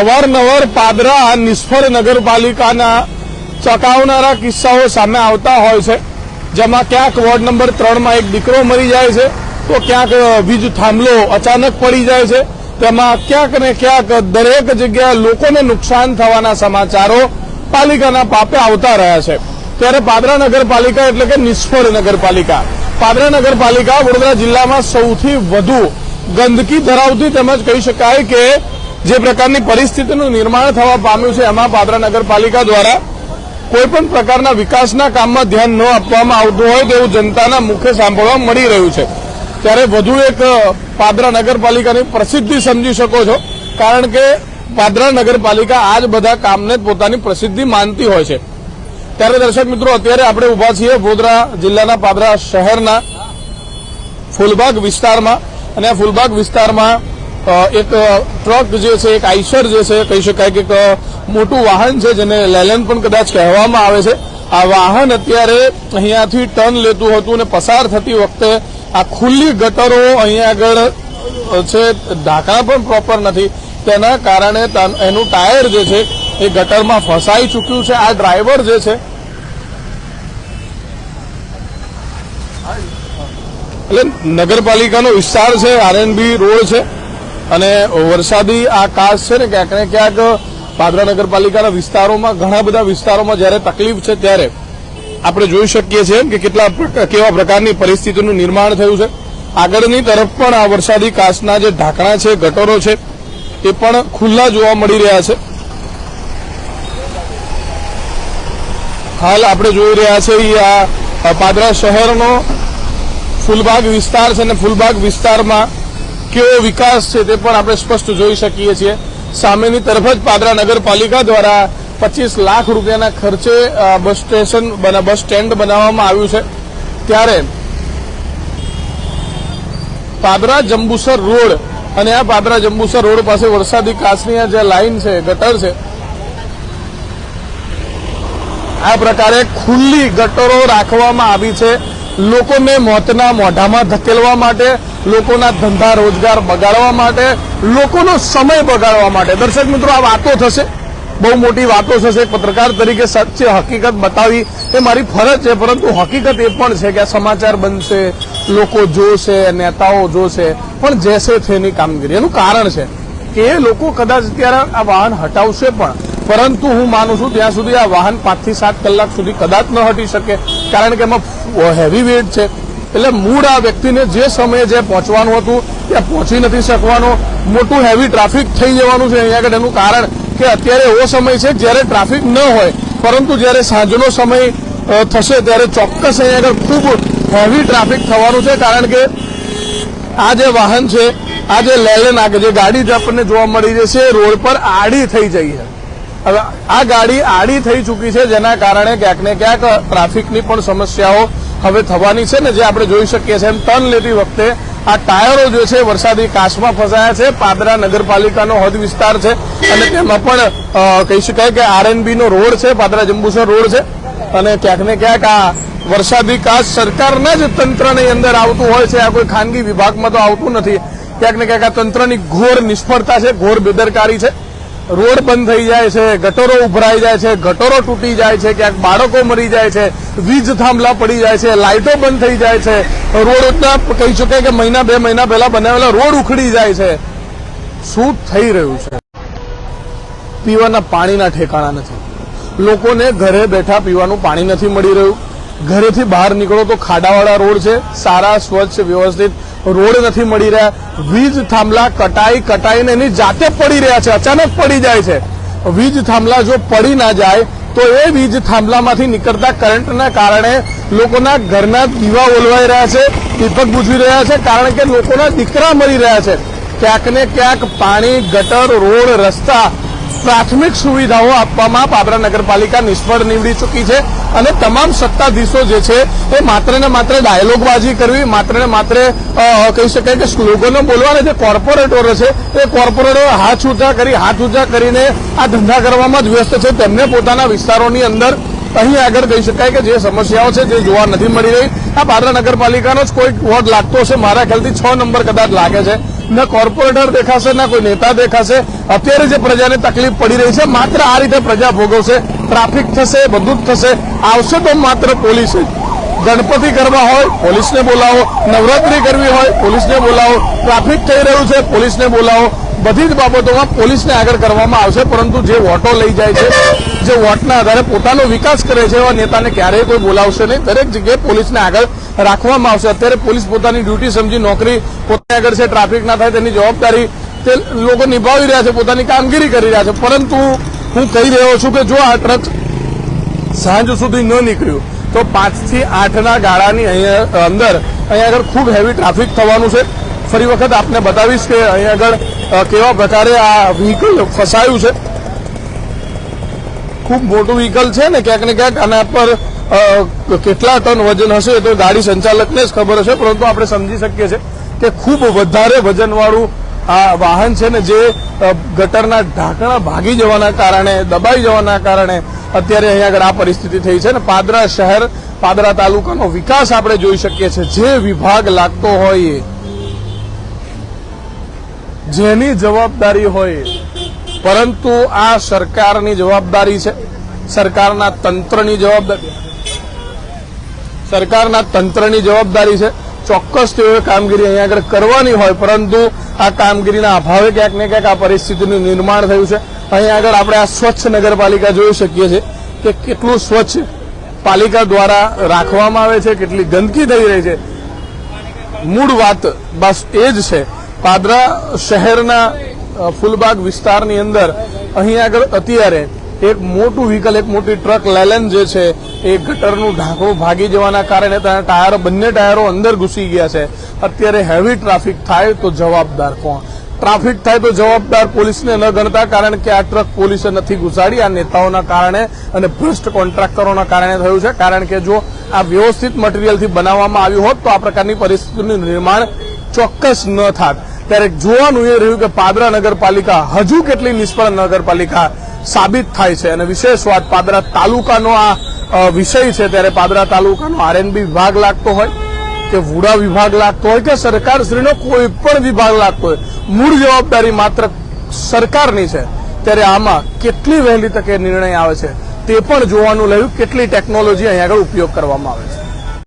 અવારનવાર પાદરા નિષ્ફળ નગરપાલિકાના ચકાવનારા કિસ્સાઓ સામે આવતા હોય છે. જેમાં ક્યાંક વોર્ડ નંબર ત્રણમાં એક દીકરો મરી જાય છે, તો ક્યાંક વીજ થાંભલો અચાનક પડી જાય છે. તેમાં ક્યાંક ને ક્યાંક દરેક જગ્યાએ લોકોને નુકસાન થવાના સમાચારો પાલિકાના પાપે આવતા રહ્યા છે. ત્યારે પાદરા નગરપાલિકા એટલે કે નિષ્ફળ નગરપાલિકા. પાદરા નગરપાલિકા વડોદરા જિલ્લામાં સૌથી વધુ ગંદકી ધરાવતી તેમજ કહી શકાય કે જે પ્રકારની પરિસ્થિતિનું નિર્માણ થવા પામ્યું છે એમાં પાદરા નગરપાલિકા દ્વારા કોઈપણ પ્રકારના વિકાસના કામમાં ધ્યાન ન આપવામાં આવતું હોય તેવું જનતાના મુખે સાંભળવા મળી રહ્યું છે. ત્યારે વધુ એક પાદરા નગરપાલિકાની પ્રસિદ્ધિ સમજી શકો છો, કારણ કે પાદરા નગરપાલિકા આ જ બધા કામને પોતાની પ્રસિદ્ધિ માનતી હોય છે. ત્યારે દર્શક મિત્રો, અત્યારે આપણે ઊભા છીએ વડોદરા જિલ્લાના પાદરા શહેરના ફૂલબાગ વિસ્તારમાં અને આ ફૂલબાગ વિસ્તારમાં એક ટ્રક જે છે, એક આઈસર જે છે, કહી શકાય કે એક મોટું વાહન છે, જેને લેલેન પણ કદાચ કહેવામાં આવે છે. આ વાહન અત્યારે અહીંયાથી ટર્ન લેતું હતું અને પસાર થતી વખતે આ ખુલ્લી ગટરો અહીંયા આગળ છે, ઢાંકણા પણ પ્રોપર નથી. તેના કારણે એનું ટાયર જે છે, એ ગટરમાં ફસાઈ ચૂક્યું છે. આ ડ્રાઈવર જે છે, એટલે નગરપાલિકાનો વિસ્તાર છે, આરએનબી રોડ છે. અને વરસાદી આ કાસ છે ને ક્યાંક ને ક્યાંક પાદરા નગરપાલિકાના વિસ્તારોમાં, ઘણા બધા વિસ્તારોમાં જ્યારે તકલીફ છે ત્યારે આપણે જોઈ શકીએ છીએ કે કેટલા કેવા પ્રકારની પરિસ્થિતિનું નિર્માણ થયું છે. આગળની તરફ પણ આ વરસાદી કાચના જે ઢાંકણા છે, ગટરો છે, એ પણ ખુલ્લા જોવા મળી રહ્યા છે. હાલ આપણે જોઈ રહ્યા છે એ આ પાદરા શહેરનો ફૂલબાગ વિસ્તાર છે અને ફૂલબાગ વિસ્તારમાં કેવો વિકાસ છે તે પણ આપણે સ્પષ્ટ જોઈ શકીએ છીએ. સામેની તરફ જ પાદરા નગરપાલિકા દ્વારા પચીસ લાખ રૂપિયાના ખર્ચે બસ સ્ટેશન બસ સ્ટેન્ડ બનાવવામાં આવ્યું છે. ત્યારે પાદરા જંબુસર રોડ અને આ પાદરા જંબુસર રોડ પાસે વરસાદી કાચની જે લાઈન છે, ગટર છે, આ પ્રકારે ખુલ્લી ગટરો રાખવામાં આવી છે. લોકોને મોતના મોઢામાં ધકેલવા માટે લોકોના ધંધા રોજગાર બગાડવા માટે, લોકોનો સમય બગાડવા માટે. દર્શક મિત્રો, આ વાતો થશે. બહુ મોટી વાતો થશે. પત્રકાર તરીકે સચ્ચે હકીકત બતાવી એ મારી ફરજ છે, પરંતુ હકીકત એ પણ છે કે આ સમાચાર બનશે, લોકો જોશે, નેતાઓ જોશે, પણ જેસે થેની કામગીરી. એનું કારણ છે કે લોકો કદાચ અત્યારે આ વાહન હટાવશે પણ. પરંતુ હું માનું છું ત્યાં સુધી આ વાહન પાંચથી સાત કલાક સુધી કદાચ ન હટી શકે, કારણ કે એમાં હેવી વેઇટ છે. એટલે મૂળ આ વ્યક્તિને જે સમયે જે પહોંચવાનું હતું, ત્યાં પહોંચી નથી શકવાનું. મોટું હેવી ટ્રાફિક થઈ જવાનું છે અહીંયા આગળ એનું કારણ કે અત્યારે એવો સમય છે જ્યારે ટ્રાફિક ન હોય, પરંતુ જ્યારે સાંજનો સમય થશે ત્યારે ચોક્કસ અહીંયા આગળ ખૂબ હેવી ટ્રાફિક થવાનું છે, કારણ કે આ જે વાહન છે, આ જે લેલેન આ જે ગાડી જે આપણને જોવા મળી છે, રોડ પર આડી થઈ જઈ છે. હવે આ ગાડી આડી થઈ ચૂકી છે જેના કારણે ક્યાંક ને ક્યાંક ટ્રાફિકની પણ સમસ્યાઓ હવે થવાની છે ને જે આપણે જોઈ શકીએ છીએ એમ ટર્ન લેતી વખતે આ ટાયરો જે છે વરસાદી કાશમાં ફસાયા છે. પાદરા નગરપાલિકાનો હદ વિસ્તાર છે અને તેમાં પણ કહી શકાય કે આરએનબી નો રોડ છે, પાદરા જંબુસર રોડ છે. અને ક્યાંક ક્યાંક આ વરસાદી કાશ સરકારના જ તંત્રની અંદર આવતું હોય છે. આ કોઈ ખાનગી વિભાગમાં તો આવતું નથી. ક્યાંક ને ક્યાંક આ તંત્રની ઘોર નિષ્ફળતા છે, ઘોર બેદરકારી છે. રોડ બંધ થઈ જાય છે, ગટરો ઉભરાઈ જાય છે, ગટરો તૂટી જાય છે, ક્યાંક બાળકો મરી જાય છે, વીજ થાંભલા પડી જાય છે લાઇટો બંધ થઈ જાય છે. રોડના કહી શકાય કે મહિના, બે મહિના પહેલા બનાવેલા રોડ ઉખડી જાય છે. શું થઈ રહ્યું છે? પીવાના પાણીના ઠેકાણા નથી. લોકોને ઘરે બેઠા પીવાનું પાણી નથી મળી રહ્યું. ઘરેથી બહાર નીકળો તો ખાડાવાળા રોડ છે, સારા, સ્વચ્છ, વ્યવસ્થિત રોડ નથી મળી રહ્યા. વીજ થાંભલા કટાઈ કટાઈને એની જાતે પડી રહ્યા છે. અચાનક પડી જાય છે. વીજ થાંભલા જો પડી ના જાય, તો એ વીજ થાંભલામાંથી નીકળતા કરંટના કારણે લોકોના ઘરના દીવા ઓલવાઈ રહ્યા છે, દીપક બુઝવી રહ્યા છે, કારણ કે લોકોના દીકરા મરી રહ્યા છે. ક્યાંક ને ક્યાંક પાણી, ગટર, રોડ, રસ્તા પ્રાથમિક સુવિધાઓ આપવામાં પાદરા નગરપાલિકા નિષ્ફળ નીવડી ચૂકી છે અને તમામ સત્તાધીશો જે છે એ માત્ર ને માત્ર ડાયલોગબાજી કરવી, માત્ર ને માત્ર કહી શકાય કે સ્લોગનો બોલવા જે કોર્પોરેટરો છે, એ કોર્પોરેટરો હાથ ઊંચા કરી, હાથ ઊંચા કરીને આ ધંધા કરવામાં જ વ્યસ્ત છે. તેમને પોતાના વિસ્તારોની અંદર અહીં આગળ કહી શકાય કે જે સમસ્યાઓ છે જે જોવા નથી મળી રહી. આ પાદરા નગરપાલિકાનો જ કોઈ વોર્ડ લાગતો હશે. મારા ખ્યાલથી છ નંબર કદાચ લાગે છે. ન કોર્પોરેટર દેખાશે, ના કોઈ નેતા દેખાશે. અત્યારે જે પ્રજાને તકલીફ પડી રહી છે, માત્ર આ રીતે પ્રજા ભોગવશે. ટ્રાફિક થશે, બધું જ થશે. આવશે તો માત્ર પોલીસ જ. ગણપતિ કરવા હોય, પોલીસને બોલાવો. નવરાત્રી કરવી હોય, પોલીસને બોલાવો. ટ્રાફિક થઈ રહ્યું છે, પોલીસને બોલાવો. બધી જ બાબતોમાં પોલીસને આગળ કરવામાં આવશે, પરંતુ જે વોટો લઈ જાય છે, જે વોટના આધારે પોતાનો વિકાસ કરે છે એવા નેતાને ક્યારેય કોઈ બોલાવશે નહીં. દરેક જગ્યાએ પોલીસને આગળ રાખવામાં આવશે. અત્યારે પોલીસ પોતાની ડ્યુટી સમજી નોકરી પોતાની આગળ છે, ટ્રાફિક ના થાય તેની જવાબદારી તે લોકો નિભાવી રહ્યા છે, પોતાની કામગીરી કરી રહ્યા છે. પરંતુ હું કહી રહ્યો છું કે જો આ ટ્રક સાંજ સુધી ન નીકળ્યું, તો પાંચથી આઠના ગાળાની અહીંયા અંદર અહીંયા આગળ ખૂબ હેવી ટ્રાફિક થવાનું છે. ફરી વખત આપને બતાવીશ કે અહીંયા આગળ કેવા પ્રકારે આ વ્હીકલ ફસાયું છે. ખૂબ મોટું વ્હીકલ છે ને ક્યાંક ને ક્યાંક આના પર કેટલા ટન વજન હશે તો ગાડી સંચાલકને જ ખબર હશે, પરંતુ આપણે સમજી શકીએ છીએ કે ખૂબ વધારે વજનવાળું આ વાહન છે ને જે ગટરના ઢાંકણા ભાગી જવાના કારણે, દબાઈ જવાના કારણે અત્યારે અહીંયા આગળ આ પરિસ્થિતિ થઈ છે ને પાદરા શહેર, પાદરા તાલુકાનો વિકાસ આપણે જોઈ શકીએ છીએ. જે વિભાગ લાગતો હોય એ. જેની જવાબદારી હોય. પરંતુ આ સરકારની જવાબદારી છે. સરકારના તંત્રની જવાબદારી. સરકારના તંત્રની જવાબદારી છે. ચોક્કસ તેઓએ કામગીરી અહીંયા આગળ કરવાની હોય, પરંતુ આ કામગીરીના અભાવે ક્યાંક ને ક્યાંક આ પરિસ્થિતિનું નિર્માણ થયું છે. અહીંયા આગળ આપણે આ સ્વચ્છ નગરપાલિકા જોઈ શકીએ છીએ કે કેટલું સ્વચ્છ પાલિકા દ્વારા રાખવામાં આવે છે, કેટલી ગંદકી થઈ રહી છે. મૂળ વાત બસ એ જ છે પાદરા શહેરના ફૂલબાગ વિસ્તારની અંદર અહીં આગળ અત્યારે એક મોટું વ્હીકલ એક મોટી ટ્રક લેલેન જે છે, એ ગટરનું ઢાંકણું ભાગી જવાના કારણે તેના ટાયરો, બંને ટાયરો અંદર ઘૂસી ગયા છે. અત્યારે હેવી ટ્રાફિક થાય તો જવાબદાર કોણ? ટ્રાફિક થાય તો જવાબદાર પોલીસને ન ગણતા કારણ કે આ ટ્રક પોલીસે નથી ઘુસાડી. આ નેતાઓના કારણે અને ભ્રષ્ટ કોન્ટ્રાક્ટરોના કારણે થયું છે. કારણ કે જો આ વ્યવસ્થિત મટીરીયલથી બનાવવામાં આવ્યું હોત તો આ પ્રકારની પરિસ્થિતિનું નિર્માણ ચોક્કસ ન થાત. ત્યારે જોવાનું એ રહ્યું કે પાદરા નગરપાલિકા હજુ કેટલી નિષ્ફળ નગરપાલિકા સાબિત થાય છે અને વિશેષ વાત પાદરા તાલુકાનો આ વિષય છે. ત્યારે પાદરા તાલુકાનો આરએનબી વિભાગ લાગતો હોય કે વુડા વિભાગ લાગતો હોય કે સરકારશ્રીનો કોઈ પણ વિભાગ લાગતો હોય, મૂળ જવાબદારી માત્ર સરકારની છે. ત્યારે આમાં કેટલી વહેલી તકે નિર્ણય આવે છે તે પણ જોવાનું રહ્યું. કેટલી ટેકનોલોજી અહીંયા આગળ ઉપયોગ કરવામાં આવે છે.